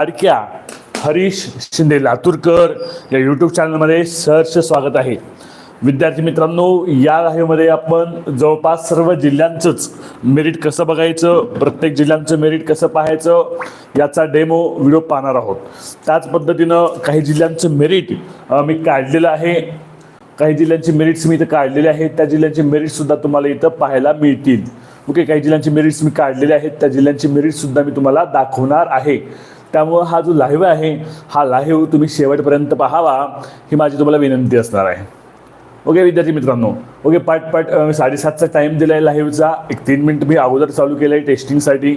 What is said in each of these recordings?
लाडक्या हरीश शिंदे लातूरकर या यूट्यूब चॅनलमध्ये सहर्ष स्वागत आहे. विद्यार्थी मित्रांनो या लाईव्हमध्ये आपण जवळपास सर्व जिल्ह्यांचंच मेरिट कसं बघायचं प्रत्येक जिल्ह्यांचं मेरिट कसं पाहायचं याचा डेमो व्हिडिओ पाहणार आहोत. त्याच पद्धतीनं काही जिल्ह्यांचं मेरिट मी काढलेलं आहे. काही जिल्ह्यांची मेरिट्स मी इथं काढलेले आहेत. त्या जिल्ह्यांचे मेरिटसुद्धा तुम्हाला इथं पाहायला मिळतील. ओके काही जिल्ह्यांची मेरिट्स मी काढलेले आहेत. त्या जिल्ह्यांची मेरिटसुद्धा मी तुम्हाला दाखवणार आहे. त्यामुळं हा जो लाईव्ह आहे हा लाईव्ह तुम्ही शेवटपर्यंत पाहावा ही माझी तुम्हाला विनंती असणार आहे. ओके विद्यार्थी मित्रांनो ओके पाट पाट साडेसातचा टाईम दिला आहे लाईव्हचा एक तीन मिनिट मी अगोदर चालू केलं आहे टेस्टिंगसाठी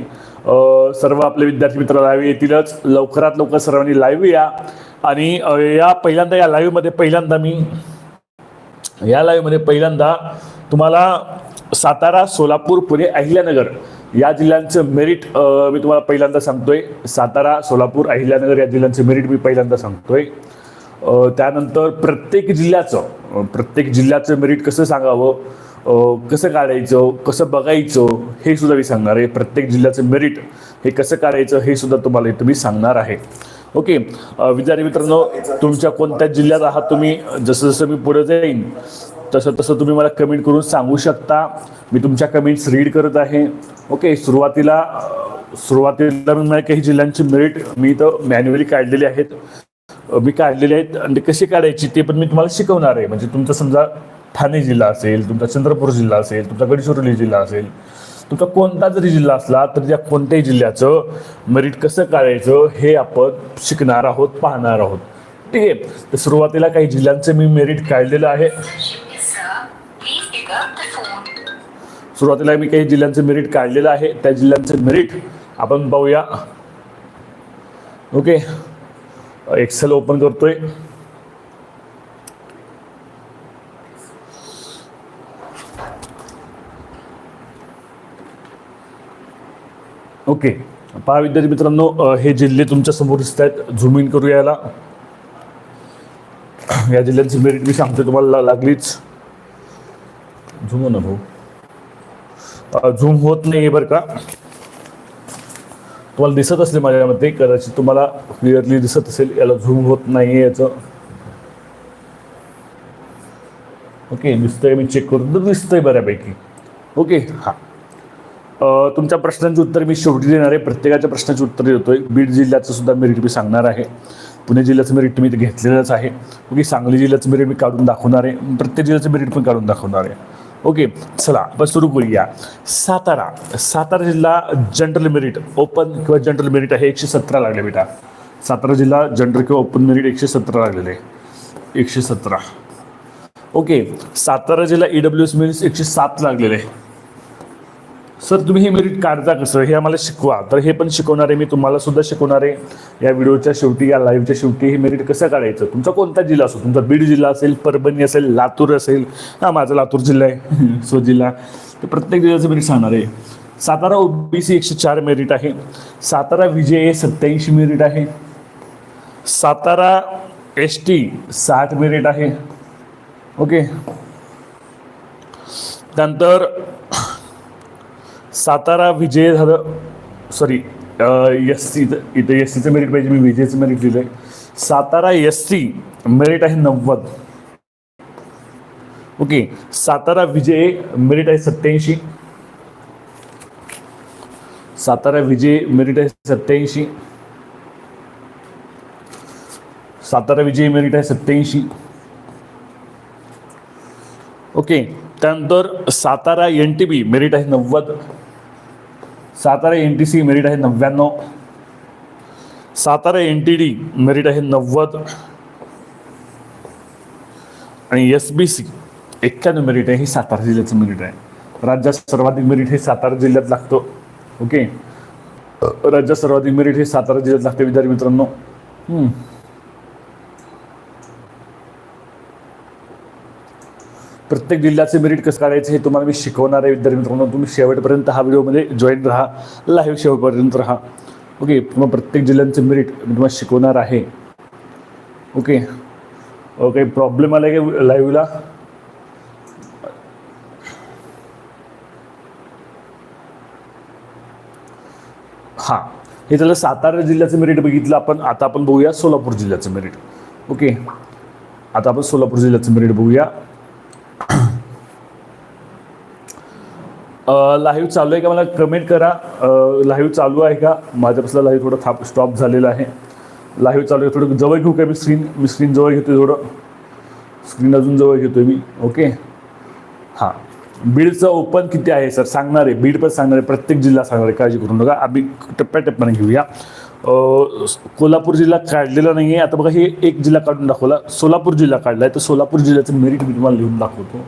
सर्व आपले विद्यार्थी मित्र लाईव्ह येतीलच. लवकरात लवकर सर्वांनी लाईव्ह या. आणि या पहिल्यांदा या लाईव्हमध्ये पहिल्यांदा मी या लाईव्हमध्ये पहिल्यांदा तुम्हाला सातारा सोलापूर पुणे अहिल्यानगर या जिल्ह्यांचं मेरिट मी तुम्हाला पहिल्यांदा सांगतोय. सातारा सोलापूर अहिल्यानगर या जिल्ह्यांचं मेरिट मी पहिल्यांदा सांगतोय. त्यानंतर प्रत्येक जिल्ह्याचं प्रत्येक जिल्ह्याचं मेरिट कसं सांगावं कसं काढायचं कसं बघायचं हे सुद्धा मी सांगणार आहे. प्रत्येक जिल्ह्याचं मेरिट हे कसं काढायचं हे सुद्धा तुम्हाला इथं मी सांगणार आहे. ओके? विद्यार्थी मित्रांनो तुमच्या कोणत्या जिल्ह्यात आहात तुम्ही? जसं जसं मी पुढे जाईन तसं तसं तुम्ही मला कमेंट करून सांगू शकता. मी तुमच्या कमेंट्स रीड करत आहे. ओके सुरुवातीला सुरुवातीला मी काही जिल्ह्यांची मेरिट मी इथं मॅन्युअली काढलेली आहेत. मी काढलेले आहेत. आणि ते कशी काढायची ते पण मी तुम्हाला शिकवणार आहे. म्हणजे तुमचा समजा ठाणे जिल्हा असेल तुमचा चंद्रपूर जिल्हा असेल तुमचा गडचिरोली जिल्हा असेल तुमचा कोणता जरी जिल्हा असला तर त्या कोणत्याही जिल्ह्याचं मेरिट कसं काढायचं हे आपण शिकणार आहोत पाहणार आहोत. ठीक आहे? तर सुरुवातीला काही जिल्ह्यांचं मी मेरिट काढलेलं आहे. सुरुवातीला मी काही जिल्ह्यांचं मेरिट काढलेलं आहे. त्या जिल्ह्यांचं मेरिट आपण पाहूया. ओके एक्सेल ओपन करतोय. ओके पहा विद्यार्थी मित्रांनो हे जिल्हे तुमच्यासमोर दिसत आहेत. झूम इन करू याला. या जिल्ह्यांची मेरिट मी सांगतोय तुम्हाला लागलीच. झुमो ना भाऊ. झूम होत नाही बरं का. तुम्हाला दिसत असले माझ्या मते कदाचित तुम्हाला क्लिअरली दिसत असेल याला झूम होत नाही याचं. ओके दिसतंय मी चेक करून तर दिसतंय बऱ्यापैकी. ओके हां. तुमच्या प्रश्नांची उत्तर मी शेवटी देणार आहे. प्रत्येकाच्या प्रश्नाची उत्तर देतोय. बीड जिल्ह्याचं सुद्धा मेरिट मी सांगणार आहे. पुणे जिल्ह्याचं मेरिट मी घेतलेलंच आहे. ओके सांगली जिल्ह्याचं मेरिट मी काढून दाखवणार आहे. प्रत्येक जिल्ह्याचं मेरिट पण काढून दाखवणार आहे. ओके चला आपण सुरू करूया. सातारा. सातारा जिल्हा जनरल मेरिट ओपन किंवा जनरल मेरिट आहे एकशे सतरा लागले बेटा. सातारा जिल्हा जनरल किंवा ओपन मेरिट एकशे सतरा लागलेले. आहे एकशे सतरा. ओके सातारा जिल्हा ई डब्ल्यू एस मेरिट एकशे सात लागलेले. आहे सर तुम्ही हे मेरिट काढता कसं? हे आम्हाला शिकवा. तर हे पण शिकवणार आहे मी तुम्हाला सुद्धा शिकवणार आहे या व्हिडिओच्या शेवटी या लाईव्हच्या शेवटी हे मेरिट कसं काढायचं? तुमचा कोणता जिल्हा असो? तुमचा बीड जिल्हा असेल परभणी असेल लातूर असेल. हा माझा लातूर जिल्हा आहे. स्वजिल्हा तर प्रत्येक जिल्ह्याचं मेरिट सांगणार आहे. सातारा ओबीसी एकशे चार मेरिट आहे. सातारा विजय सत्याऐंशी मेरिट आहे. सातारा एस टी साठ मेरिट आहे. ओके त्यानंतर सातारा विजय झालं सॉरी एस सी इथे एस सीचं मेरिट पाहिजे मी विजयचं मेरिट लिहिलं आहे सातारा एस सी मेरिट आहे नव्वद. ओके सातारा विजय मेरिट आहे सत्याऐंशी सातारा विजय मेरिट आहे सत्याऐंशी सातारा विजय मेरिट आहे सत्याऐंशी ओके त्यानंतर Satara N T B merit आहे नव्वद. Satara N T C merit आहे नव्याण्णव Satara N T D merit आहे नव्वद. आणि एस बी सी एक्क्याण्णव मेरिट आहे ही सातारा जिल्ह्याचं मेरिट आहे. राज्यात सर्वाधिक मेरिट हे सातारा जिल्ह्यात लागतं. ओके राज्यात सर्वाधिक मेरिट हे सातारा जिल्ह्यात लागते विद्यार्थी मित्रांनो. प्रत्येक जिल्ह्याचे मेरिट कसं काढायचं हे तुम्हाला मी शिकवणार आहे विद्यार्थी मित्रांनो. तुम्ही शेवटपर्यंत हा व्हिडिओमध्ये जॉईन राहा. लाईव्ह शेवटपर्यंत राहा. ओके मग प्रत्येक जिल्ह्यांचं मेरिट मी तुम्हाला शिकवणार आहे. ओके काही प्रॉब्लेम आला आहे का लाईव्हला हां. हे झालं सातारा जिल्ह्याचं मेरिट बघितलं आपण. आता आपण बघूया सोलापूर जिल्ह्याचं मेरिट ओके आता आपण सोलापूर जिल्ह्याचं मेरिट बघूया. लाईव्ह चालू आहे का मला कमेंट करा. लाईव्ह चालू आहे का? माझ्यापासून लाईव्ह थोडं थाप स्टॉप झालेलं आहे. लाईव्ह चालू आहे थोडं जवळ घेऊ का मी स्क्रीन मी स्क्रीन जवळ घेतोय थोडं. स्क्रीन अजून जवळ घेतोय मी ओके हां. बीडचं ओपन किती आहे सर सांगणार आहे. बीड पण सांगणार आहे. प्रत्येक जिल्हा सांगणार आहे. काळजी करू नका. आम्ही टप्प्याटप्प्याने घेऊया. कोल्हापूर जिल्हा काढलेला नाही आहे आता बघा हे एक जिल्हा काढून दाखवला. सोलापूर जिल्हा काढला आहे तर सोलापूर जिल्ह्याचं मेरिट मी तुम्हाला लिहून दाखवतो.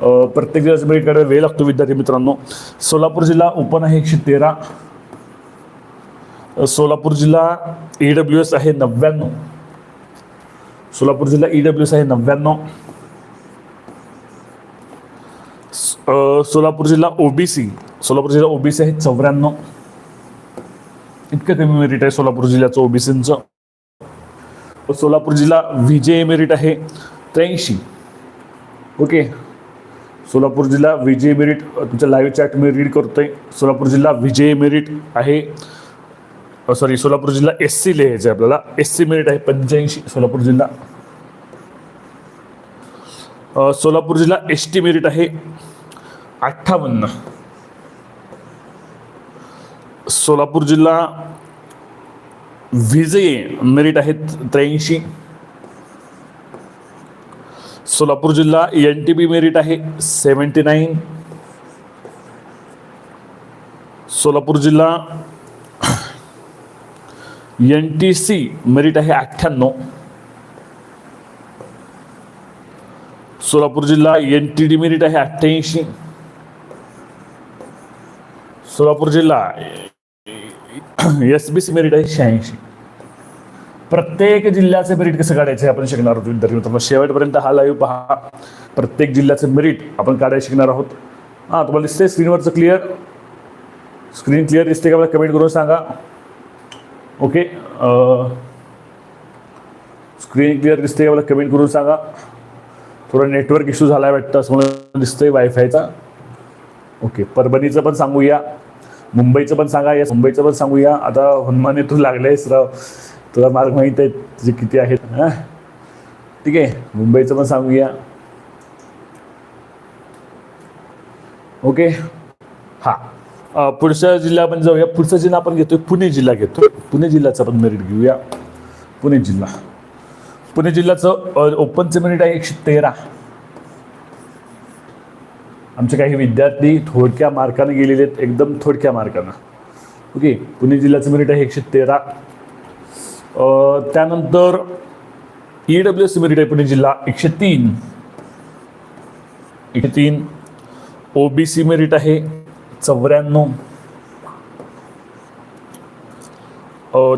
प्रत्येक जिल्ह्याचं मेरिट वेळ लागतो विद्यार्थी मित्रांनो. सोलापूर जिल्हा ओपन आहे एकशे तेरा. सोलापूर जिल्हा ई डब्ल्यू एस आहे नव्याण्णव सोलापूर जिल्हा ई डब्ल्यू एस आहे नव्याण्णव सोलापूर जिल्हा ओबीसी सोलापूर जिल्हा ओबीसी आहे चौऱ्याण्णव. इतकं कमी मेरिट आहे सोलापूर जिल्ह्याचं ओबीसींचं सोलापूर जिल्हा विजय मेरिट आहे त्र्याऐंशी. ओके. सोलापूर जिल्हा विजय मेरिट तुमच्या लाईव्ह चॅट मी रीड करतोय. सोलापूर जिल्हा विजय मेरिट आहे. सॉरी सोलापूर जिल्हा एस सी लिहायचं आहे आपल्याला. एस सी मेरिट आहे पंच्याऐंशी सोलापूर जिल्हा. सोलापूर जिल्हा एस टी मेरिट आहे अठ्ठावन्न. सोलापूर जिल्हा विजय मेरिट आहेत त्र्याऐंशी. सोलापूर जिल्हा एन टी बी मेरिट आहे. सेवन्टी नाईन सोलापूर जिल्हा एन टी सी मेरिट आहे अठ्ठ्याण्णव. सोलापूर जिल्हा एन टी डी मेरिट आहे अठ्ठ्याऐंशी. सोलापूर जिल्हा एस बी सी मेरिट आहे शहाऐंशी. प्रत्येक जिल्ह्याचे मेरिट कसं काढायचं आपण शिकणार आहोत विद्यार्थी मित्रांनो. शेवटपर्यंत हा लाईव्ह पहा. प्रत्येक जिल्ह्याचं मेरिट आपण काढायला शिकणार आहोत. हां तुम्हाला दिसतंय स्क्रीनवरचं क्लिअर स्क्रीन क्लिअर दिसते का मला कमेंट करून सांगा. ओके स्क्रीन क्लिअर दिसते का मला कमेंट करून सांगा. थोडा नेटवर्क इश्यू झाला आहे वाटतं असं मला दिसतंय वायफायचा ओके परभणीचं पण सांगूया. मुंबईचं पण सांगा. या मुंबईचं पण सांगूया. आता हनुमान तू लागलेस सराव तुला मार्ग माहीत आहे तुझे किती आहेत हां? ठीक आहे मुंबईचं पण सांगूया. ओके हां. पुढच्या पुढचा जिल्हा आपण जाऊया. पुढचा जिल्हा आपण घेतोय पुणे जिल्हा घेतो. पुणे जिल्ह्याचा पण मेरिट घेऊया. पुणे जिल्हा. पुणे जिल्ह्याचं ओपनचं मेरिट आहे एकशे तेरा. आमचे काही विद्यार्थी थोडक्या मार्कानं गेलेले आहेत एकदम थोडक्या मार्कानं. ओके पुणे जिल्ह्याचं मेरिट आहे एकशे तेरा. त्यानंतर ई डब्ल्यू एस मेरिट आहे पुणे जिल्हा एकशे तीन. एकशे तीन. ओ बी सी मेरिट आहे चौऱ्याण्णव.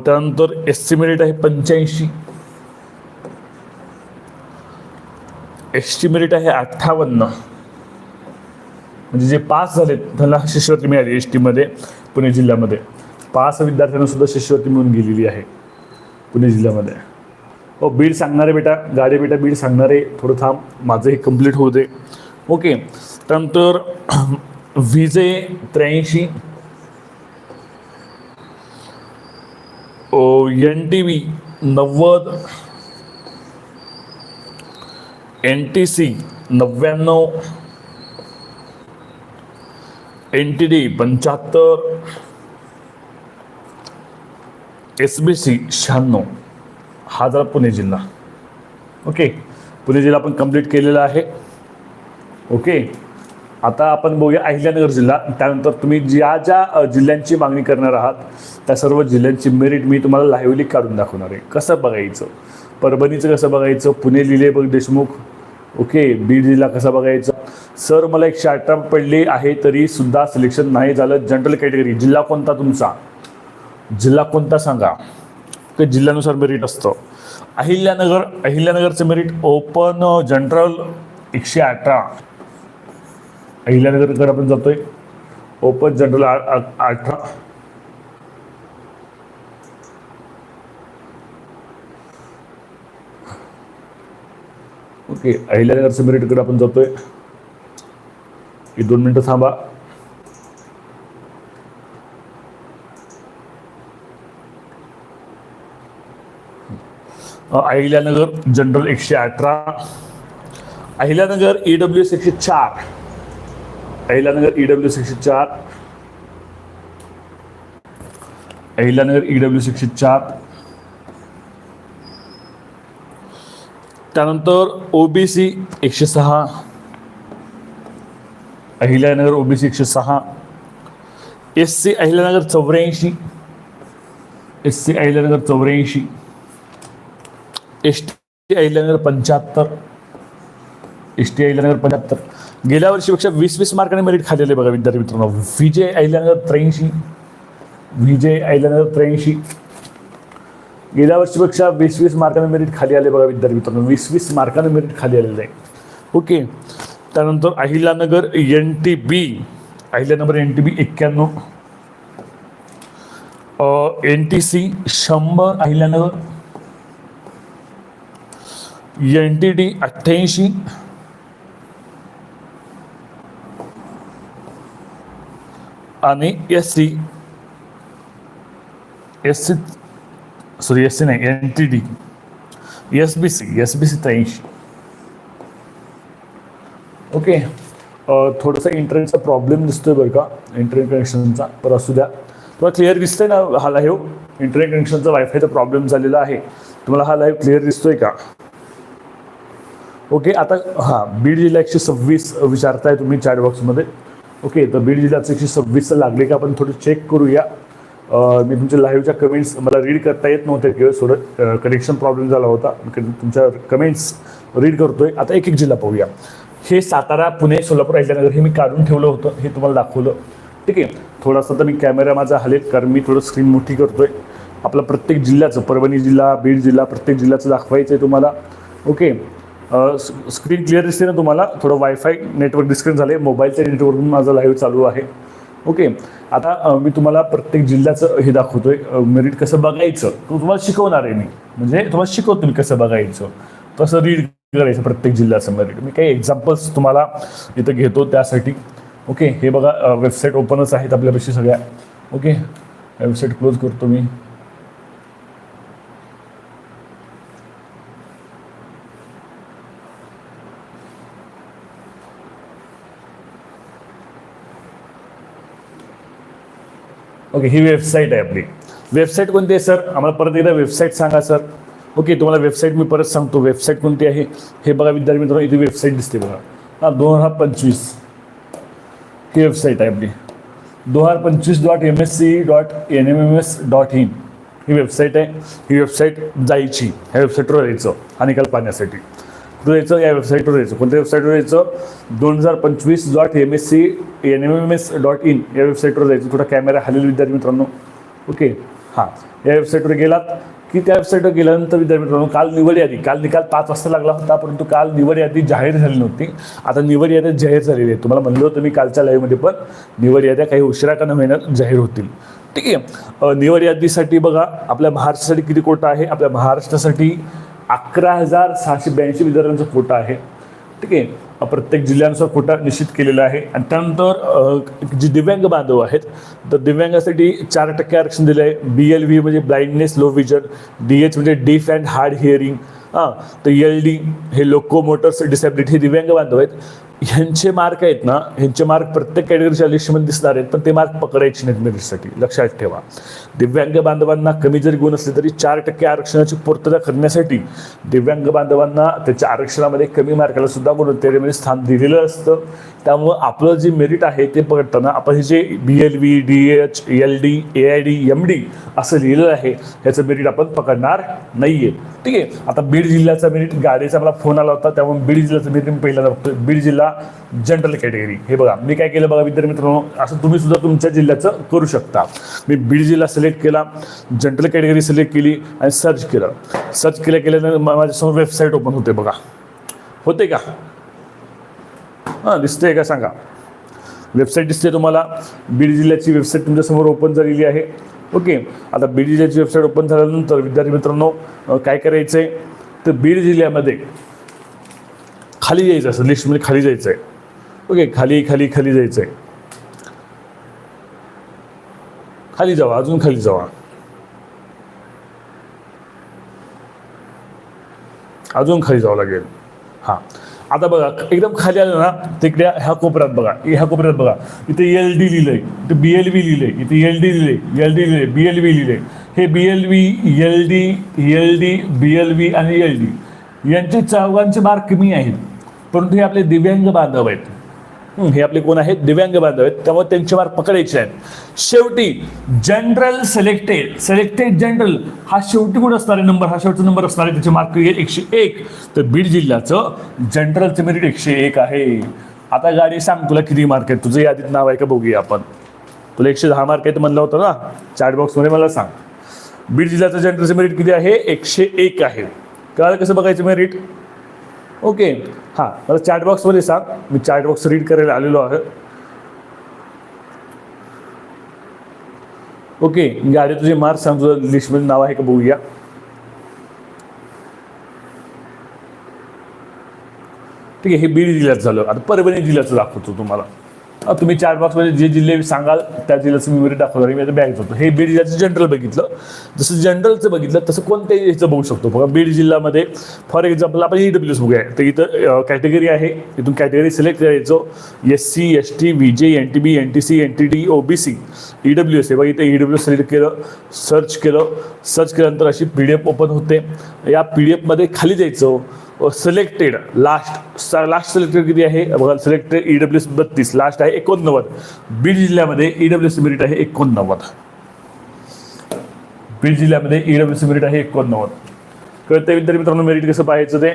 त्यानंतर एस सी मेरिट आहे पंच्याऐंशी. एस टी मेरिट आहे अठ्ठावन्न. म्हणजे जे पास झालेत त्यांना शिष्यवृत्ती मिळाली एस टीमध्ये पुणे जिल्ह्यामध्ये. पास विद्यार्थ्यांना सुद्धा शिष्यवृत्ती मिळून गेलेली आहे. पुणे जिल्ह्यामध्ये. हो बीड सांगणारे बेटा गाडी बेटा बीड सांगणारे थोडं थांब माझं हे कंप्लीट होऊ दे. ओके त्यानंतर विजे त्र्याऐंशी. एन टी व्ही नव्वद. एन टी सी नव्याण्णव. एन टी डी पंच्याहत्तर. एस बी सी शहाण्णव. हा झाला पुणे जिल्हा. ओके पुणे जिल्हा आपण कंप्लीट केलेला आहे. ओके आता आपण बघूया अहिल्यानगर जिल्हा. त्यानंतर तुम्ही ज्या ज्या जिल्ह्यांची मागणी करणार आहात त्या सर्व जिल्ह्यांची मेरिट मी तुम्हाला लाईव्हली काढून दाखवणार आहे. कसं बघायचं? परभणीचं कसं बघायचं? पुणे लिहिले बघ देशमुख. ओके बीड जिल्हा कसा बघायचा? सर मला एक अठरा पडली आहे तरी सुद्धा सिलेक्शन नाही झालं. जनरल कॅटेगरी जिल्हा कोणता तुमचा? जिल्हा कोणता सांगा? ते जिल्ह्यानुसार मेरिट असतं. अहिल्यानगर अहिल्यानगरचं मेरिट ओपन जनरल एकशे अठरा. अहिल्यानगरकडे आपण जातोय. ओपन जनरल अठरा. ओके अहिल्यानगरचं मेरिटकडे आपण जातोय. एक दोन मिनटं थांबा. अहिल्यानगर जनरल एकशे अठरा, अहिल्यानगर ई डब्ल्यू एस एकशे चार, अहिल्यानगर ई डब्ल्यू एस एकशे चार, अहिल्यानगर ई डब्ल्यू एस एकशे चार. त्यानंतर ओबीसी एकशे सहा, अहिल्यानगर ओबीसी एकशे सहा एस सी अहिल्यानगर चौऱ्याऐंशी एस सी अहिल्यानगर चौऱ्याऐंशी एस टी अहिल्यानगर पंच्याहत्तर. एस टी अहिल्यानगर पंच्याहत्तर. गेल्या वर्षीपेक्षा वीस वीस मार्काने मेरिट खाल्लेले बघा विद्यार्थी मित्रांनो. विजय अहिल्यानगर त्र्याऐंशी. विजय अहिल्यानगर त्र्याऐंशी. गेल्या वर्षीपेक्षा वीस वीस मार्काने मेरिट खाली आले बघा विद्यार्थी मित्रांनो. वीस वीस मार्काने मेरिट खाली आलेलं आहे. ओके. त्यानंतर Ahilyanagar N T B Ahilyanagar N T B एक्क्याण्णव. एन टी सी शंभर अहिल्यानगर एन टी डी अठ्ठ्याऐंशी आणि S C S C sorry S C नाही N T D S B C S B C त्र्याऐंशी okay थोडंसं इंटरनेटचा problem दिसतोय बरं का? इंटरनेट कनेक्शनचा तर असू द्या. तुम्हाला क्लिअर दिसतंय ना हा लाईव्ह इंटरनेट कनेक्शनचा वायफायचा प्रॉब्लेम झालेला आहे. तुम्हाला हा लाईव्ह क्लिअर दिसतोय का? ओके आता हां बीड जिल्हा एकशे सव्वीस विचारताय तुम्ही चॅट बॉक्समध्ये ओके तर बीड जिल्ह्याचं एकशे सव्वीसचं लागले का? आपण थोडं चेक करूया. मी तुमच्या लाईव्हच्या कमेंट्स मला रीड करता येत नव्हते किंवा थोडं कनेक्शन प्रॉब्लेम झाला होता. तुमच्या कमेंट्स रीड करतोय. आता एक एक जिल्हा पाहूया. हे सातारा पुणे सोलापूर अहिल्यानगर हे मी काढून ठेवलं होतं. हे तुम्हाला दाखवलं. ठीक आहे? थोडासा तर मी कॅमेरा माझा हलेल कारण मी थोडं स्क्रीन मोठी करतोय. आपलं प्रत्येक जिल्ह्याचं परभणी जिल्हा बीड जिल्हा प्रत्येक जिल्ह्याचं दाखवायचं आहे तुम्हाला. ओके स्क्रीन क्लिअर दिसते ना तुम्हाला? थोडं वायफाय नेटवर्क डिस्कनेक्ट झाले मोबाईलच्या नेटवर्कवरून माझं लाईव्ह चालू आहे. ओके आता मी तुम्हाला प्रत्येक जिल्ह्याचं हे दाखवतोय. मेरिट कसं बघायचं? तो तुम्हाला शिकवणार आहे मी. म्हणजे तुम्हाला शिकवतो मी कसं बघायचं. तसं रीड करायचं प्रत्येक जिल्ह्याचं मेरिट मी काही एक्झाम्पल्स तुम्हाला इथं घेतो त्यासाठी. ओके हे बघा वेबसाईट ओपनच आहेत आपल्यापाशी सगळ्या. ओके वेबसाईट क्लोज करतो मी. ओके ही वेबसाईट आहे आपली. वेबसाईट कोणती आहे सर आम्हाला परत एकदा वेबसाईट सांगा सर ओके तुम्हाला वेबसाईट मी परत सांगतो. वेबसाईट कोणती आहे? हे बघा विद्यार्थी मित्रांनो इथे वेबसाईट दिसते बघा. हां दोन हजार पंचवीस. ही वेबसाईट आहे आपली. दोन हजार पंचवीस dot M S C dot N M M S dot in he website आहे. ही वेबसाईट जायची. ह्या वेबसाईटवर यायचं. हा निकाल पाहण्यासाठी. यायचं या वेबसाईटवर यायचं. कोणत्या वेबसाईटवर यायचं? दोन हजार पंचवीस dot M S C N M M S dot in या वेबसाईटवर जायचं. थोडा कॅमेरा हलेल विद्यार्थी मित्रांनो. ओके हां. या वेबसाईटवर गेलात की त्या वेबसाईटवर गेल्यानंतर विद्यार्थी मित्रांनो काल निवड यादी. काल निकाल पाच वाजता लागला होता परंतु काल निवड यादी जाहीर झाली नव्हती. आता निवड याद्या जाहीर झालेली आहे. तुम्हाला म्हणलं होतं मी कालच्या लाईव्हमध्ये पण निवड याद्या काही उशिरा का महिन्यात जाहीर होतील. ठीक आहे? निवड यादीसाठी बघा आपल्या महाराष्ट्रासाठी किती कोटा आहे? आपल्या महाराष्ट्रासाठी अकरा हजार सहाशे ब्याऐंशी विद्यार्थ्यांचा कोटा आहे. ठीक आहे? प्रत्येक जिल्ह्यानुसार कोटा निश्चित केलेला आहे. आणि त्यानंतर जे दिव्यांग बांधव आहेत तर दिव्यांगासाठी चार टक्के आरक्षण दिलं आहे बी एल व्ही म्हणजे blindness low vision D H म्हणजे डीफ अँड हार्ड हिअरिंग हां तर एल डी हे लोको मोटर्स डिसेबिलिटी हे दिव्यांग बांधव आहेत. ह्यांचे मार्क आहेत ना ह्यांचे मार्क प्रत्येक कॅटेगरीच्या लिस्टमध्ये दिसणार आहेत पण ते मार्क पकडायचे नाहीत मेरिटसाठी लक्षात ठेवा. दिव्यांग बांधवांना कमी जरी गुण असले तरी चार टक्के आरक्षणाची पूर्तता करण्यासाठी दिव्यांग बांधवांना त्याच्या आरक्षणामध्ये कमी मार्काला सुद्धा गुणवत्तेमध्ये स्थान दिलेलं असतं. त्यामुळं आपलं जे मेरिट आहे ते पकडताना आपण हे जे B L V D H L D A I D M D असं लिहिलेलं आहे ह्याचं मेरिट आपण पकडणार नाहीये. ठीक आहे? आता बीड जिल्ह्याचा मेरिट गाडीचा मला फोन आला होता त्यामुळे बीड जिल्ह्याचं मेरिट मी पहिल्यांदा बघतोय. बीड जिल्हा जनरल कॅटेगरी हे बघा मी काय केलं बघा विद्यार्थी मित्रांनो असं तुम्ही सुद्धा तुमच्या जिल्ह्याचं करू शकता. मी बीड जिल्हा सिलेक्ट केला जनरल कॅटेगरी सिलेक्ट केली आणि सर्च केलं. सर्च केल्या केल्यानंतर माझ्यासमोर वेबसाईट ओपन होते बघा. होते का? हां दिसते का सांगा? वेबसाईट दिसते तुम्हाला. बीड जिल्ह्याची वेबसाईट तुमच्यासमोर ओपन झालेली आहे. ओके आता बीड जिल्ह्याची वेबसाईट ओपन झाल्यानंतर विद्यार्थी मित्रांनो काय करायचं आहे तर बीड जिल्ह्यामध्ये खाली जायचं असं लिस्टमध्ये खाली जायचं आहे ओके खाली खाली खाली जायचं आहे खाली जावा अजून खाली जावा. अजून खाली जावं लागेल. हां. आता बघा एकदम खाली आलं ना तिकडे ह्या कोपऱ्यात बघा ह्या कोपऱ्यात बघा. इथे एल डी लिहिलंय इथे बी एल बी लिहिलंय इथे एल डी लिहिले एल डी लिहिले बी एल बी लिहिलंय. हे B L B L D L D B L B आणि एल डी यांचे चौघांचे मार्क कमी आहेत. परंतु हे आपले दिव्यांग बांधव आहेत. हे आपले कोण आहेत? दिव्यांग बांधव आहेत. त्यामुळे त्यांचे मार्क पकडायचे आहेत. शेवटी जनरल सिलेक्टेड सिलेक्टेड जनरल हा शेवटी कुठं असणार आहे नंबर? हा शेवटचा नंबर असणार आहे त्याचे मार्क येईल एकशे एक. तर बीड जिल्ह्याचं जनरलचं मेरिट एकशे एक आहे. आता गाडी सांग तुला किती मार्क आहेत? तुझं यादीत नाव आहे का बघूया आपण. तुला एकशे दहा मार्क आहेत म्हणलं होतं ना? चॅट बॉक्समध्ये मला सांग. बीड जिल्ह्याचं जनरलचं मेरिट किती आहे? एकशे एक आहे. कळालं कसं बघायचं मेरिट ओके हां मला चॅट बॉक्समध्ये सांग. मी चॅट बॉक्स रीड करायला आलेलो आहे. ओके गाडी तुझे मार्क सांग. तुझं लिस्टमध्ये नाव आहे का बघूया. ठीक आहे हे बीड जिल्ह्यात झालं. आता परभणी जिल्ह्याचं दाखवतो तुम्हाला. तुम्ही चार बॉक्समध्ये जे जिल्हे सांगाल त्या जिल्ह्याचं मी मेरिट दाखवणार मी आता बॅग होतो. हे बीड जिल्ह्याचं जनरल बघितलं. जसं जनरलचं बघितलं तसं कोणत्याही ह्याचं बघू शकतो. बघा बीड जिल्ह्यामध्ये फॉर एक्झाम्पल आपण ई डब्ल्यू एस बघूया. तर इथं कॅटेगरी आहे. इथून कॅटेगरी सिलेक्ट करायचो. S C S T V J N T B N T C N T D O B C E W S आहे. बघा इथे ई डब्ल्यू एस सिलेक्ट केलं सर्च केलं. सर्च केल्यानंतर अशी पी डी एफ ओपन होते. या P D एफमध्ये खाली जायचं. सिलेक्टेड लास्ट लास्ट सिलेक्टेड किती आहे? बघा सिलेक्टेड ई डब्ल्यू एस बत्तीस लास्ट आहे एकोणनव्वद. बीड जिल्ह्यामध्ये ई डब्ल्यू एस मेरिट आहे एकोणनव्वद. बीड जिल्ह्यामध्ये ई डब्ल्यू एस मेरिट आहे एकोणनव्वद. कळते विद्यार्थी मित्रांनो मेरिट कसं पाहायचं ते?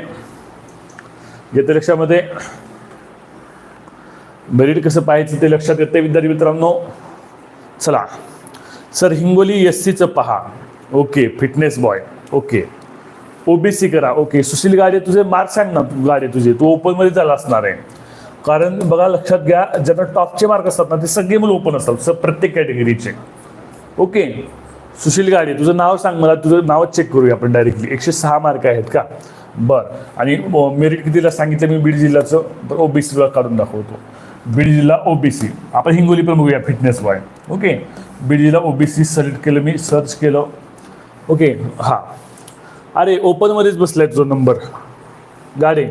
येते लक्षामध्ये. मेरिट कसं पाहायचं ते लक्षात येते विद्यार्थी मित्रांनो. चला. सर हिंगोली एस सीचं पहा. Okay fitness boy okay OBC करा. ओके सुशील गाडे तुझे मार्क सांग ना तू गाडे तुझे. तू ओपनमध्ये झाला असणार आहे. कारण बघा लक्षात घ्या ज्यांना टॉपचे मार्क असतात ना ते सगळे मुलं ओपन असतात. प्रत्येक कॅटेगरीचे ओके सुशील गाडे तुझं नाव सांग मला. तुझं नाव चेक करूया आपण डायरेक्टली एकशे सहा मार्क आहेत का? बरं. आणि मेरिट कितीला सांगितलं मी? बीड जिल्ह्याचं. तर ओबीसीला काढून दाखवतो. बीड जिल्हा ओबीसी. आपण हिंगोली पण बघूया फिटनेस वाय ओके बीड जिल्हा ओबीसी सिलेक्ट केलं मी सर्च केलं. ओके हां. अरे ओपनमध्येच बसलाय तुझा नंबर गाडे.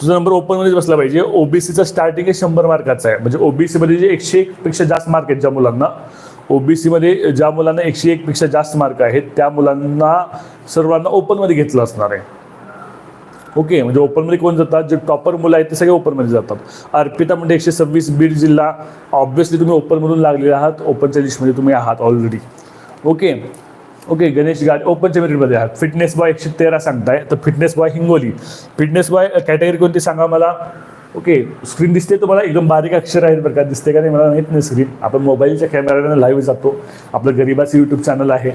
तुझा नंबर ओपनमध्येच बसला पाहिजे. ओबीसीचा स्टार्टिंग आहे शंभर मार्काचा आहे. म्हणजे ओबीसीमध्ये जे एकशे एक पेक्षा जास्त मार्क आहेत ज्या मुलांना ओबीसीमध्ये ज्या मुलांना एकशे एक पेक्षा जास्त मार्क आहेत त्या मुलांना सर्वांना ओपनमध्ये घेतलं असणार आहे. ओके म्हणजे ओपनमध्ये कोण जातात? जे टॉपर मुलं आहेत ते सगळे ओपनमध्ये जातात. अर्पिता म्हणजे एकशे सव्वीस बीड जिल्हा. ऑब्व्हियसली तुम्ही ओपनमधून लागलेले आहात. ओपनच्या लिस्टमध्ये तुम्ही आहात ऑलरेडी ओके. ओके गणेश गाड ओपन मेरिटमध्ये आहात. फिटनेस बॉय एकशे तेरा सांगताय. तर fitness boy Hingoli. Fitness boy category कोणती सांगा मला? ओके स्क्रीन दिसते तुम्हाला? एकदम बारीक अक्षर आहेत बरं का. दिसते का नाही मला माहीत नाही स्क्रीन आपण मोबाईलच्या कॅमेऱ्याने लाईव्ह जातो. आपलं गरिबाचं यूट्यूब चॅनल आहे.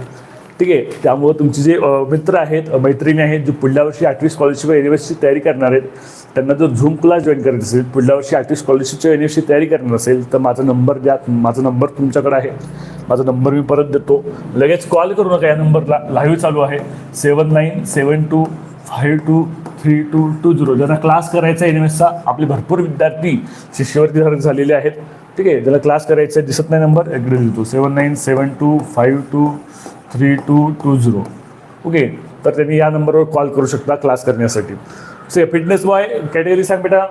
ठीक आहे? त्यामुळं तुमचे जे मित्र आहेत मैत्रिणी आहेत जे पुढल्या वर्षी आठवी स्कॉलरशिप युनिव्हर्सिटी तयारी करणार आहेत त्यांना जर झूम क्लास जॉईन करायचं असेल पुढल्या वर्षी आठवी स्कॉलरशिपच्या युनिव्हर्सिटी तयारी करणार असेल तर माझा नंबर द्या. माझा नंबर तुमच्याकडे आहे. माझा नंबर मी परत देतो. लगेच कॉल करू नका या नंबरला लाईव्ह चालू आहे. Seven nine seven two five two three two two zero ज्यांना क्लास करायचा आहे एन एमएसचा आपले भरपूर विद्यार्थी शिष्यवृत्ती धारक झालेले आहेत. ठीक आहे? ज्याला क्लास करायचा आहे दिसत नाही नंबर एकदा देतो seven nine seven two five two three two two zero okay तर त्यांनी या नंबरवर कॉल करू शकता क्लास करण्यासाठी. से फिटनेस बॉय कॅटेगरी सांग बेटा.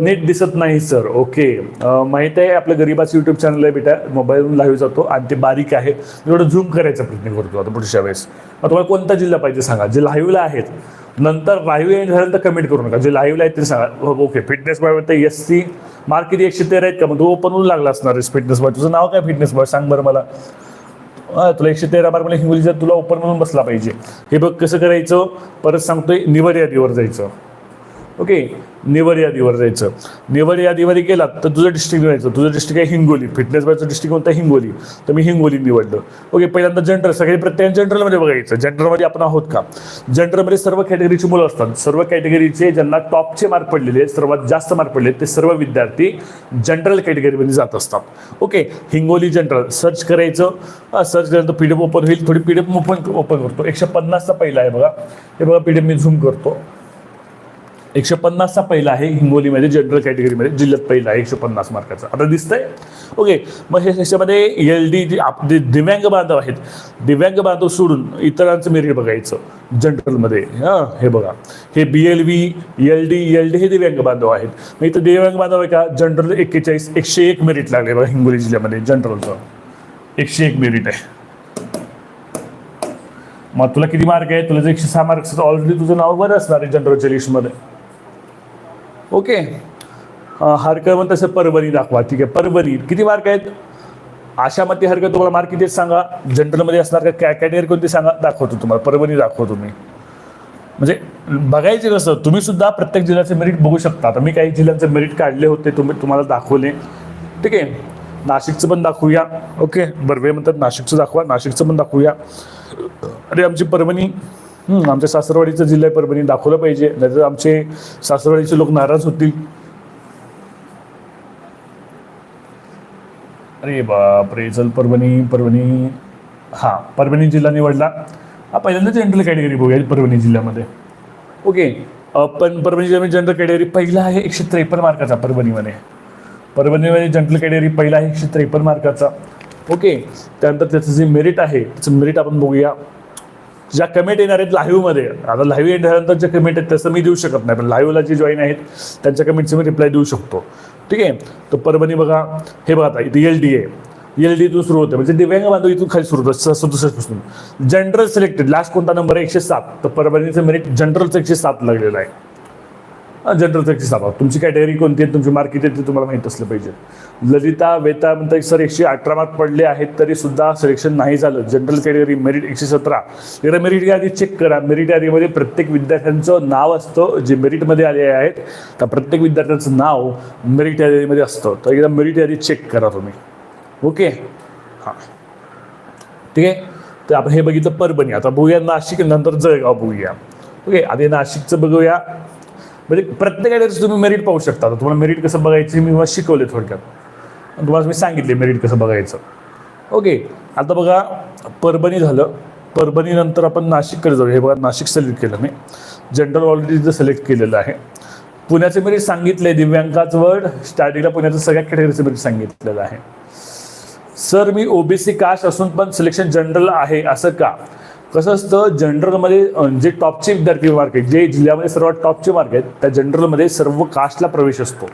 नेट दिसत नाही सर ओके माहीत आहे आपलं गरीबाचं यूट्यूब चॅनल आहे बेटा. मोबाईलवरून लाईव्ह जातो आणि ते बारीक आहे. मी थोडं झूम करायचा प्रयत्न करतो आता पुढच्या वेळेस. तुम्हाला कोणता जिल्हा पाहिजे सांगा? जे लाईव्हला आहेत. नंतर लाईव्ह एंड झाल्यानंतर कमेंट करू नका. जे लाईव्हला आहेत ते सांगा. ओके फिटनेस बॉय तर एस सी मार्क किती एकशे तेरा आहेत का? मग तो ओपन होऊन लागला असणार फिटनेस बॉय तुझं नाव काय फिटनेस बॉय सांग बरं मला. तुला एकशे तेरा मार्क म्हणजे हिंगोलीचा तुला ओपन म्हणून बसला पाहिजे. हे बघ कसं करायचं? परत सांगतोय निवड यादीवर जायचं. ओके? निवड यादीवर जायचं. निवड यादीवर गेलात तर तुझं डिस्ट्रिक्ट निवडायचं. तुझं डिस्ट्रिक्ट आहे हिंगोली. फिटनेस बायचं डिस्ट्रिक्ट कोणतं? हिंगोली. तर मी हिंगोली निवडलं. ओके पहिल्यांदा जनरल सगळे प्रत्येक जनरलमध्ये बघायचं. जनरलमध्ये आपण आहोत का? जनरलमध्ये सर्व कॅटेगरीची मुलं असतात. सर्व कॅटेगरीचे ज्यांना टॉपचे मार्क पडलेले आहेत सर्वात जास्त मार्क पडले ते सर्व विद्यार्थी जनरल कॅटेगरीमध्ये जात असतात. ओके हिंगोली जनरल सर्च करायचं. सर्च केल्यानंतर पी ओपन होईल. थोडी पी डी ओपन ओपन करतो. एकशे पन्नासचा पहिला आहे बघा. हे बघा पी डी मी झूम करतो. एकशे पन्नासचा पहिला आहे हिंगोलीमध्ये जनरल कॅटेगरीमध्ये जिल्ह्यात पहिला आहे एकशे पन्नास मार्काचा आता दिसतंय? ओके मग हे ह्याच्यामध्ये एल डी जे आप जे दिव्यांग बांधव आहेत दिव्यांग बांधव सोडून इतरांचं मेरिट बघायचं जनरलमध्ये हां हे बघा. हे B L V L D L D हे दिव्यांग बांधव आहेत. मग इथं दिव्यांग बांधव आहे का? जनरल एक्केचाळीस एकशे एक मेरिट लागले बघा हिंगोली जिल्ह्यामध्ये जनरलचं एकशे एक मेरिट आहे. मग तुला किती मार्क आहे? तुला जर एकशे सहा मार्क्स ऑलरेडी तुझं नाव बरं असणार आहे जनरलच्या लिस्टमध्ये ओके. हरकत मग तसं परभणी दाखवा. ठीक आहे परभणी. किती मार्क आहेत? आशामध्ये हरकत तुम्हाला मार्क किती सांगा. जनरलमध्ये असणार का कॅ कॅटेगरी कोणती सांगा. दाखवतो तुम्हाला. परभणी दाखवतो मी. म्हणजे बघायचे कसं तुम्ही सुद्धा प्रत्येक जिल्ह्याचे मेरिट बघू शकता. आता मी काही जिल्ह्यांचे मेरिट काढले होते तुम्ही तुम्हाला दाखवले. ठीक आहे. नाशिकचं पण दाखवूया. ओके. बर्वे म्हणतात नाशिकचं दाखवा. नाशिकचं पण दाखवूया. अरे आमची परभणी आमच्या सासरवाडीचं जिल्हा आहे परभणी दाखवलं पाहिजे नाहीतर आमचे सासरवाडीचे लोक नाराज होतील. अरे बापरे चल परभणी परभणी. हां परभणी जिल्हा निवडला. हा पहिल्यांदा जनरल कॅटेगरी बघूया परभणी जिल्ह्यामध्ये. ओके पण परभणी जिल्ह्यामध्ये जनरल कॅटेगरी पहिला आहे एकशे त्रेपन्न मार्काचा परभणीमध्ये. परभणीमध्ये जनरल कॅटेगरी पहिला आहे एकशे त्रेपन्न मार्काचा. ओके त्यानंतर त्याचं जे मेरिट आहे त्याचं मेरिट आपण बघूया. ज्या कमेंट येणार आहेत लाईव्हमध्ये. आता लाईव्ह येणाऱ्यानंतर ज्या कमेंट आहेत तसं मी देऊ शकत नाही पण लाईव्हला जे जॉईन आहेत त्यांच्या कमेंटचे मी रिप्लाय देऊ शकतो. ठीक आहे? तर परभणी बघा. हे बघा आता इथे एल डी आहे एल डी इथून सुरू होते. म्हणजे दिव्यांग बांधव इथून खाली सुरू होतं सदुसष्टपासून जनरल सिलेक्टेड लास्ट कोणता नंबर आहे? एकशे सात. तर परभणीचं मेरिट जनरलचं एकशे सात लागलेलं आहे. जनरल एकशे स्थापा तुमची कॅटेगरी कोणती आहे? तुमची मार्केट आहे ते तुम्हाला माहीत असलं पाहिजे. ललिता वेता म्हणतात सर एकशे अठरा मार्क पडले आहेत तरी सुद्धा सिलेक्शन नाही झालं. जनरल कॅटेगरी मेरिट एकशे सतरा. एकदा मेरिट यादी चेक करा. मेरिट यादीमध्ये प्रत्येक विद्यार्थ्यांचं नाव असतं जे मेरिटमध्ये आले आहेत. तर प्रत्येक विद्यार्थ्यांचं नाव मेरिट यादीमध्ये असतं. तर एकदा मेरिट यादी चेक करा तुम्ही. ओके हां. ठीक आहे? तर आपण हे बघितलं परभणी. आता बघूया नाशिक नंतर जळगाव बघूया. ओके आधी नाशिकचं बघूया. म्हणजे प्रत्येक कॅटेगरीचं तुम्ही मेरिट पाहू शकता. आता तुम्हाला मेरिट कसं बघायचं मी शिकवले थोडक्यात. तुम्हाला मी सांगितले मेरिट कसं बघायचं. ओके आता बघा परभणी झालं. परभणीनंतर आपण नाशिककडे जाऊ हे बघा नाशिक सिलेक्ट केलं मी. जनरल ऑलरेडी सिलेक्ट केलेलं आहे. पुण्याचे मेरिट सांगितले दिव्यांकाच वर्ड स्टार्टिंगला पुण्याचं सगळ्या कॅटेगरीचं मेरिट सांगितलेलं आहे. सर मी ओबीसी कास्ट असून पण सिलेक्शन जनरल आहे. असं का? कसं असतं जनरलमध्ये जे टॉपचे विद्यार्थी मार्क आहेत जे जिल्ह्यामध्ये सर्वात टॉपचे मार्क आहेत त्या जनरलमध्ये सर्व कास्टला प्रवेश असतो.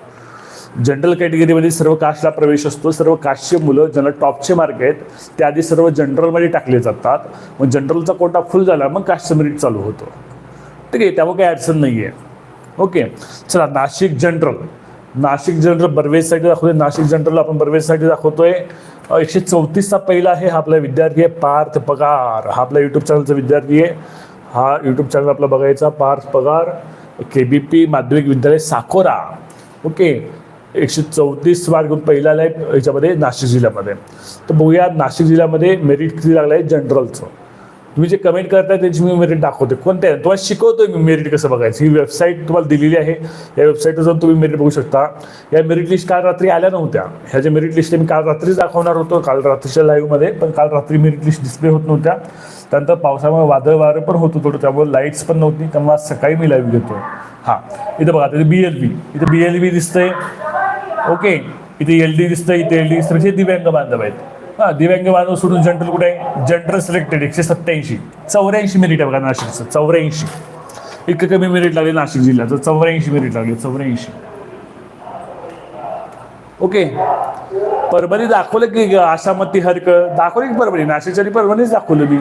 जनरल कॅटेगरीमध्ये सर्व कास्टला प्रवेश असतो सर्व कास्टचे मुलं ज्यांना टॉपचे मार्क आहेत ते आधी सर्व जनरलमध्ये टाकले जातात. मग जनरलचा कोटा फुल झाला मग कास्टचं मेरिट चालू होतं. ठीक आहे त्यामुळे काही अडचण नाही आहे ओके चला नाशिक जनरल नाशिक जनरल बर्वेजसाठी दाखवतोय. नाशिक जनरल आपण बर्वेजसाठी दाखवतोय. एकशे चौतीसचा पहिला आहे हा आपला विद्यार्थी आहे पार्थ पगार. हा आपला यूट्यूब चॅनलचा विद्यार्थी आहे. हा यूट्यूब चॅनल आपला बघायचा पार्थ पगार के बी पी माध्यमिक विद्यालय साकोरा. ओके एकशे चौतीस मार्क घेऊन पहिला आला आहे याच्यामध्ये नाशिक जिल्ह्यामध्ये. तर बघूया नाशिक जिल्ह्यामध्ये मेरिट किती लागलं आहे जनरलचं तुम्ही जे कमेंट करताय त्यांची मी मेरिट दाखवते कोणत्या? आहे? तुम्हाला शिकवतोय मी मेरिट कसं बघायचं? ही वेबसाईट तुम्हाला दिलेली आहे. या वेबसाईटवर जाऊन तुम्ही मेरिट बघू शकता. या मेरिट लिस्ट काल रात्री आल्या नव्हत्या. ह्या ज्या मेरिट लिस्ट मी काल रात्रीच दाखवणार होतो काल रात्रीच्या लाईव्हमध्ये पण काल रात्री मेरिट लिस्ट डिस्प्ले होत नव्हत्या. त्यानंतर पावसामुळे वादळ वारं पण होतं थोडं त्यामुळे लाईट्स पण नव्हती. त्यामुळे आज सकाळी मी लाईव्ह घेतो हां. इथं बघा तिथे बी एल बी इथे बी एल बी दिसतंय. ओके इथे एल डी दिसतंय इथे एल डी दिसतं हे दिव्यांग बांधव आहेत. हां दिव्यांग बांधव सोडून जनरल कुठे आहे? जनरल सिलेक्टेड एकशे सत्याऐंशी चौऱ्याऐंशी मेरिट आहे बघा नाशिकचं. चौऱ्याऐंशी. इतकं कमी मेरिट लागले नाशिक जिल्ह्याचं चौऱ्याऐंशी मेरिट लागले. चौऱ्याऐंशी. ओके. परभणी दाखवलं की आशामती हरक दाखवली की परभणी? नाशिकच्या आणि परभणीच दाखवलं मी.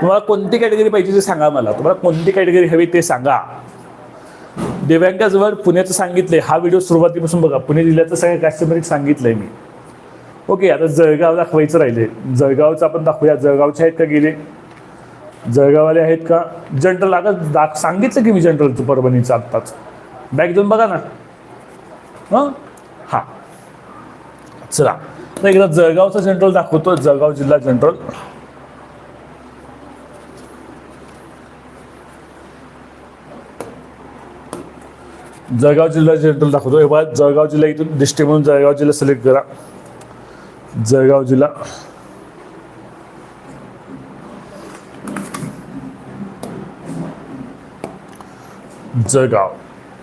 तुम्हाला कोणती कॅटेगरी पाहिजे ते सांगा मला. तुम्हाला कोणती कॅटेगरी हवी ते सांगा. दिव्यांगाजवळ पुण्याचं सांगितलंय. हा व्हिडिओ सुरुवातीपासून बघा. पुणे जिल्ह्याचं सगळ्या कास्ट सांगितलंय मी. ओके आता जळगाव दाखवायचं राहिले जळगावचं आपण दाखवूया. जळगावचे आहेत का गेले? जळगाववाले आहेत का? जनरल आता दाख सांगितलं की मी जनरलचं परभणीचं आत्ताच. बॅग देऊन बघा ना. हां? हां. चला. तर एकदा जळगावचं जनरल दाखवतो. जळगाव जिल्हा जनरल. जळगाव जिल्हा जनरल दाखवतो. हे जळगाव जिल्हा इथून डिस्ट्रिक्ट म्हणून जळगाव जिल्हा सिलेक्ट करा. जळगाव जिल्हा. जळगाव.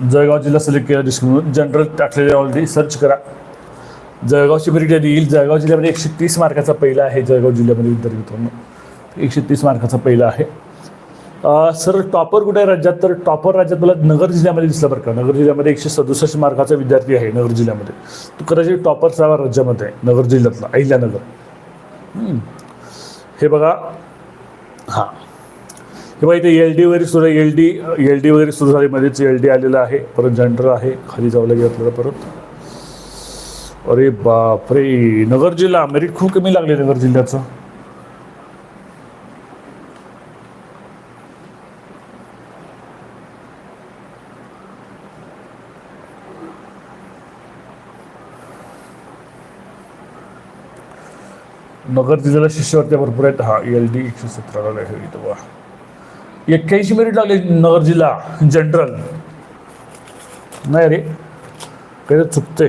जळगाव जिल्हा सिलेक्ट केला डिस्क म्हणून. जनरल टाकलेले ऑलरेडी सर्च करा. जळगावची मेरिट येईल? जळगाव जिल्ह्यामध्ये एकशे तीस मार्काचा पहिला आहे जळगाव जिल्ह्यामध्ये विद्यार्थी मित्रांनो एकशे तीस मार्काचा पहिला आहे. सर टॉपर कुठे आहे राज्यात? तर टॉपर राज्यात मला नगर जिल्ह्यामध्ये दिसलं बरं का. नगर जिल्ह्यामध्ये एकशे सदुसष्ट मार्काचा विद्यार्थी आहे नगर जिल्ह्यामध्ये. तो कदाचित टॉपर राज्यामध्ये आहे नगर जिल्ह्यातला अहिल्यानगर. हे बघा. हां. हे बघा इथे एल डी वगैरे सुरू आहे. एल डी एल डी वगैरे सुरू झाली मध्येच एल डी आलेलं आहे. परत जनरल आहे. खाली जावं लागेल आपल्याला परत. अरे बापरे. नगर जिल्हा मेरिट खूप कमी लागले नगर जिल्ह्याचं. नगर जिल्ह्याला शिष्यवृत्त्या भरपूर आहेत. हा एल डी एकशे सतराला आहे तेव्हा एक्क्याऐंशी मिनिट लागले नगर जिल्हा जनरल नाही रे काही चुकते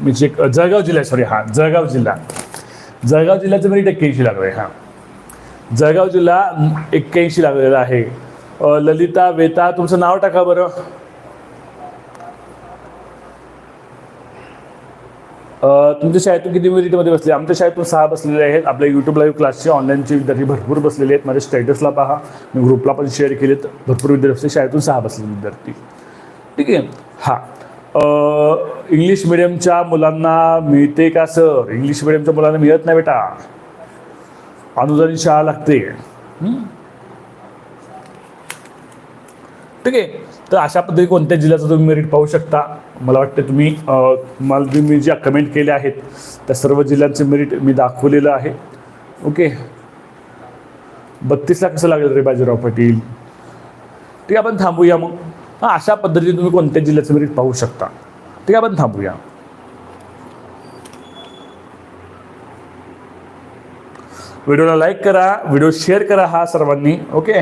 मी चेक जळगाव जिल्हा सॉरी हा जळगाव जिल्हा. जळगाव जिल्ह्याचं मिनिट एक्क्याऐंशी लागलं आहे हां. जळगाव जिल्हा एक्क्याऐंशी लागलेला आहे. ललिता वेता तुमचं नाव टाका बरं. तुमच्या शाळेतून किती मेरिटमध्ये बसले? आमच्या शाळेतून सहा बसलेले आहेत. आपल्या यूट्यूब लाईव्ह क्लासचे ऑनलाईनचे विद्यार्थी भरपूर बसलेले आहेत. माझ्या स्टेटसला पहा. मी ग्रुपला पण शेअर केलेत. भरपूर विद्यार्थी शाळेतून सहा बसलेले विद्यार्थी. ठीक आहे? हां. इंग्लिश मिडियमच्या मुलांना मिळते का सर इंग्लिश मिडियमच्या मुलांना मिळत नाही बेटा. अनुदानित शाळा लागते. ठीक आहे? तर अशा पद्धती कोणत्या जिल्ह्याचं तुम्ही मेरिट पाहू शकता? मला वाटतं तुम्ही मला तुम्ही ज्या कमेंट केल्या आहेत त्या सर्व जिल्ह्यांचे मेरिट मी दाखवलेलं आहे. ओके बत्तीसला कसं लागेल रे बाजीराव पाटील? ठीक आहे आपण थांबूया मग. हां अशा पद्धतीने तुम्ही कोणत्या जिल्ह्याचं मेरिट पाहू शकता? ठीक आहे आपण थांबूया. व्हिडिओला लाईक करा व्हिडिओ शेअर करा हा सर्वांनी. ओके